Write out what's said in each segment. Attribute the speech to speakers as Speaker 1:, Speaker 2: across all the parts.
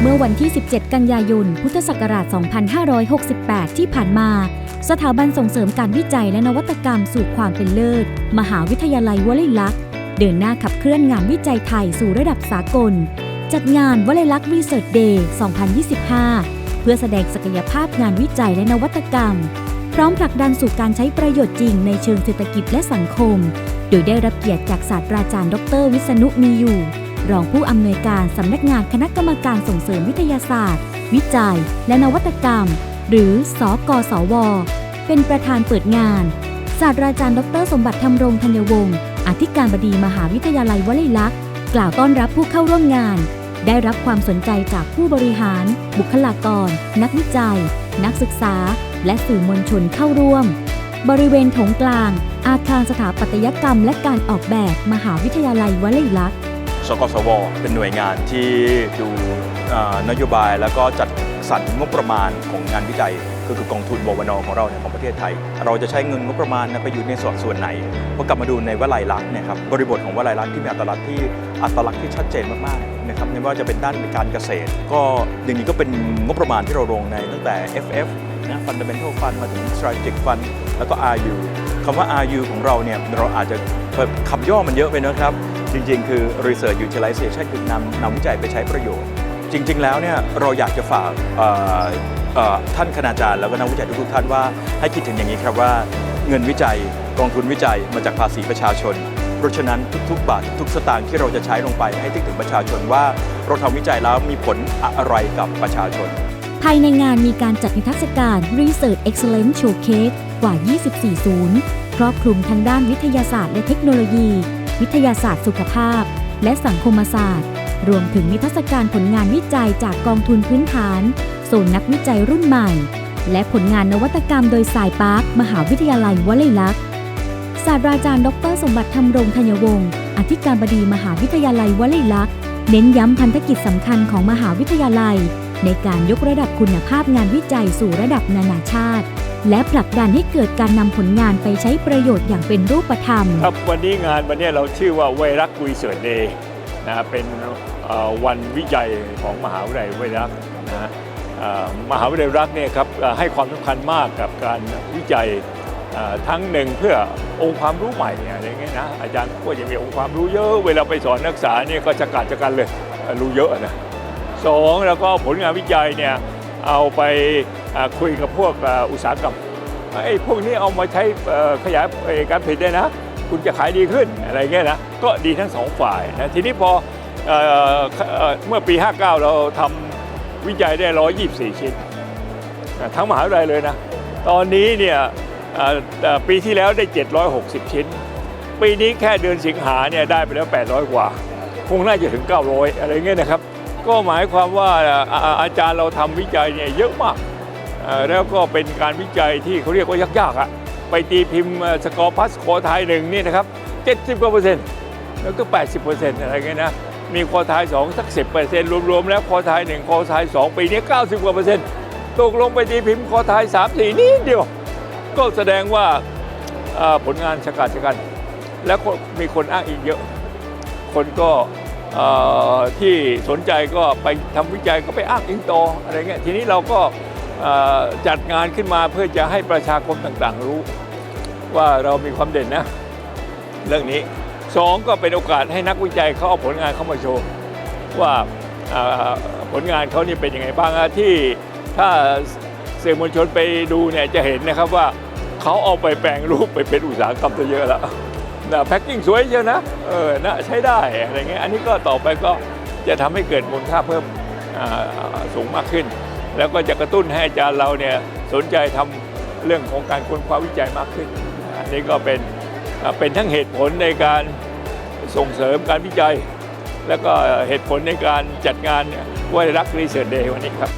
Speaker 1: เมื่อวันที่ 17 กันยายน พุทธศักราช 2568 ที่ผ่านมา สถาบันส่งเสริมการวิจัยและนวัตกรรมสู่ความเป็นเลิศ มหาวิทยาลัยวลัยลักษณ์ เดินหน้าขับเคลื่อนงานวิจัยไทยสู่ระดับสากล จัดงานวลัยลักษณ์รีเสิร์ชเดย์ 2025 เพื่อแสดงศักยภาพงานวิจัยและนวัตกรรม พร้อมผลักดันสู่การใช้ประโยชน์จริงในเชิงเศรษฐกิจและสังคม โดยได้รับเกียรติจากศาสตราจารย์ ดร วิษณุมีอยู่ รองผู้อำนวยการสำนักงานคณะกรรมการส่งเสริมวิทยาศาสตร์ วิจัย และนวัตกรรม หรือสกสว เป็นประธานเปิดงาน ศาสตราจารย์ดร สมบัติธรรมรงธัญวงศ์อธิการบดีมหาวิทยาลัยวลัยลักษณ์กล่าวต้อนรับผู้เข้าร่วมงาน ได้รับความสนใจจากผู้บริหาร บุคลากร นักวิจัย นักศึกษา และสื่อมวลชนเข้าร่วม บริเวณโถงกลาง อาคารสถาปัตยกรรม และการออกแบบ มหาวิทยาลัยวลัยลักษณ์
Speaker 2: สกสว เป็นหน่วยงานที่ดูนโยบายแล้วก็จัดสรรงบประมาณของงานวิจัยก็คือกองทุนบวนของเราเนี่ยของประเทศไทย เราจะใช้เงินงบประมาณไปอยู่ในส่วนส่วนไหนพอกลับมาดูในวลัยลักษณ์เนะครับบริบทของวลัยลักษณ์ที่มีอัตลักษณ์ที่อัตลักษณ์ที่ชัดเจนมากๆนะครับไม่ว่าจะเป็นด้านการเกษตร ก็อย่างนี้ก็เป็นงบประมาณที่เราลงในตั้งแต่ FF นะ Fundamental Fund มาถึง Strategic Fund แล้วก็ RU คำว่า RU ของเราเนี่ยเราอาจจะคำย่อมันเยอะไปนะครับ จริงๆ คือ Research Utilization คือนำนำวิจัยไปใช้ประโยชน์ จริง ๆ แล้วเนี่ยเราอยากจะฝากท่านคณาจารย์แล้วก็นักวิจัยทุกๆท่านว่าให้คิดถึงอย่างนี้ครับว่าเงินวิจัยกองทุนวิจัยมาจากภาษีประชาชน เพราะฉะนั้นทุกๆบาททุกสตางค์ที่เราจะใช้ลงไปให้ถึงประชาชนว่าเราทำวิจัยแล้วมีผลอะไรกับประชาชน
Speaker 1: ภายในงานมีการจัดนิทรรศการ Research Excellence Showcase กว่า 24 ศูนย์ครอบคลุมทั้งด้านวิทยาศาสตร์และเทคโนโลยี วิทยาศาสตร์สุขภาพ และสังคมศาสตร์ รวมถึงนิทรรศการผลงานวิจัยจากกองทุนพื้นฐานโซนนักวิจัยรุ่นใหม่ และผลงานนวัตกรรมโดยสายปาร์ค มหาวิทยาลัยวลัยลักษณ์ศาสตราจารย์ดร สมบัติธรรมรงธัญวงศ์อธิการบดีมหาวิทยาลัยวลัยลักษณ์เน้นย้ำพันธกิจสำคัญของมหาวิทยาลัย ในการยกระดับคุณภาพงานวิจัยสู่ระดับนานาชาติ และผลักดันให้เกิดการนำผลงานไปใช้ประโยชน์อย่างเป็นรูปธรรม
Speaker 3: ครับวันนี้งานวันนี้เราชื่อว่าไวรักรีเสิร์ชเดย์นะฮะเป็นเอ่อวันวิจัยของมหาวิทยาลัยไวรักนะฮะเอ่อมหาวิทยาลัยรักเนี่ยครับเอ่อให้ความสำคัญมากกับการวิจัยเอ่อทั้งหนึ่งเพื่อองค์ความรู้ใหม่อะไรเงี้ยนะอาจารย์ก็จะมีองค์ความรู้เยอะเวลาไปสอนนักศึกษาเนี่ยก็จะกัดจะกันเลยเอ่อรู้เยอะนะ สองแล้วก็ผลงานวิจัยเนี่ยเอาไป คุยกับพวกอุตสาหกรรมไอ้พวกนี้เอามาใช้ขยายการผลิตได้นะ คุณจะขายดีขึ้นอะไรเงี้ยนะก็ดีทั้งสองฝ่ายนะทีนี้พอเอ่อเอ่อเมื่อปี 59 เราทำวิจัยได้ 124 ชิ้น ทั้งมหาวิทยาลัยเลยนะ ตอนนี้เนี่ยปีที่แล้วได้ 760 ชิ้น ปีนี้แค่เดือนสิงหาเนี่ยได้ไปแล้ว 800 กว่า คงน่าจะถึง 900 อะไรเงี้ยนะครับ ก็หมายความว่าอาจารย์เราทำวิจัยเนี่ยเยอะมาก แล้วก็เป็นการวิจัยที่เขาเรียกว่ายากๆอะไปตีพิมพ์สกอร์พัสคอไทยหนึ่งนี่นะครับ70กว่าเปอร์เซ็นต์แล้วก็ 80เปอร์เซ็นต์อะไรเงี้ยนะมีคอไทย2สัก10เปอร์เซ็นต์รวมๆแล้วคอไทย1คอไทย2ปีนี้ 90กว่าเปอร์เซ็นต์ตกลงไปตีพิมพ์คอไทย3 4นิดเดียว ก็แสดงว่าผลงานชะกาจชะกัน แล้วมีคนอ้างอิงเยอะ คนก็ที่สนใจก็ไปทำวิจัยก็ไปอ้างอิงต่ออะไรเงี้ยทีนี้เราก็ จัดงานขึ้นมาเพื่อจะให้ประชาคมต่างๆ รู้ ว่าเรามีความเด่นนะ เรื่องนี้สองก็เป็นโอกาสให้นักวิจัยเขาเอาผลงานเข้ามาโชว์ ว่าผลงานเขานี่เป็นยังไงบ้างที่ถ้าสื่อมวลชนไปดูเนี่ยจะเห็นนะครับว่าเขาเอาไปแปลงรูปไปเป็นอุตสาหกรรมซะเยอะแล้วนะแพ็กกิ้งสวยเชียวนะเออนะใช้ได้อะไรเงี้ยอันนี้ก็ต่อไปก็จะทำให้เกิดมูลค่าเพิ่มสูงมากขึ้น แล้วก็จะกระตุ้นให้อาจารย์เราเนี่ยสนใจทำเรื่องของการค้นคว้าวิจัยมากขึ้นอันนี้ก็เป็นเป็นทั้งเหตุผลในการส่งเสริมการวิจัย แล้วก็เหตุผลในการจัดงานไวรักรีเสิร์ชเดย์วันนี้ครับ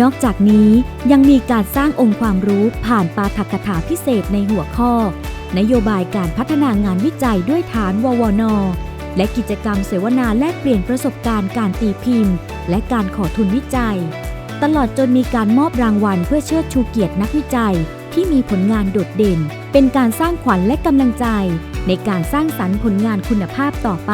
Speaker 1: นอกจากนี้ยังมีการสร้างองค์ความรู้ผ่านปาฐกถาพิเศษในหัวข้อ นโยบายการพัฒนางานวิจัยด้วยฐานววนและกิจกรรมเสวนาแลกเปลี่ยนประสบการณ์การตีพิมพ์ และการขอทุนวิจัย ตลอดจนมีการมอบรางวัลเพื่อเชิดชูเกียรตินักวิจัย ที่มีผลงานโดดเด่น เป็นการสร้างขวัญและกำลังใจ ในการสร้างสรรค์ผลงานคุณภาพต่อไป